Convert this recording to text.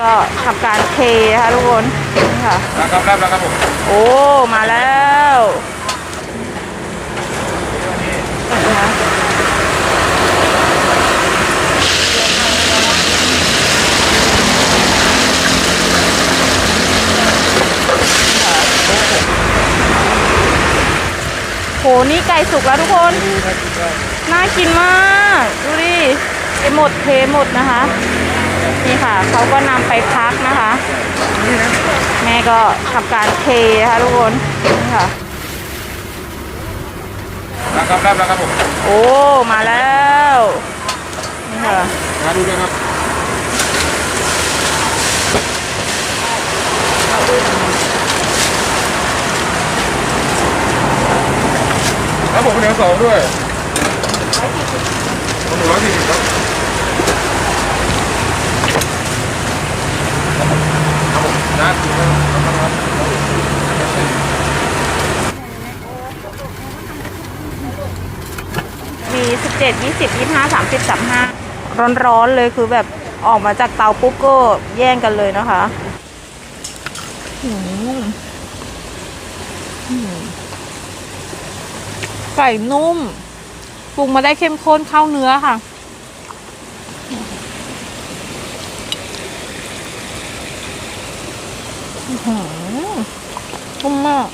ก็ทำการเทนะคะทุกคนนี่ค่ะแล้วครับแล้วครับผมโอ้มาแล้วนะคะโหนี่ไก่สุกแล้วทุกคน น่ากินมาก ดูดิเทหมดเทหมดนะคะ นี่ค่ะเขาก็นำไปพักนะคะ แม่ก็ทำการเทนะคะทุกคนนี่ค่ะ แล้วครับแล้วครับผมโอ้มาแล้วนี่ค่ะมาดูด้วยครับแล้วผมเหนียวสองด้วยผมหนึ่งร้อยสี่สิบครับ ครับผมนะครับมี17 20 25 30 35ร้อนๆเลยคือแบบออกมาจากเตาปุ๊บก็แย่งกันเลยนะคะอืมอืมไก่นุ่มปรุงมาได้เข้มข้นเข้าเนื้อค่ะ อื้อ หืมมาก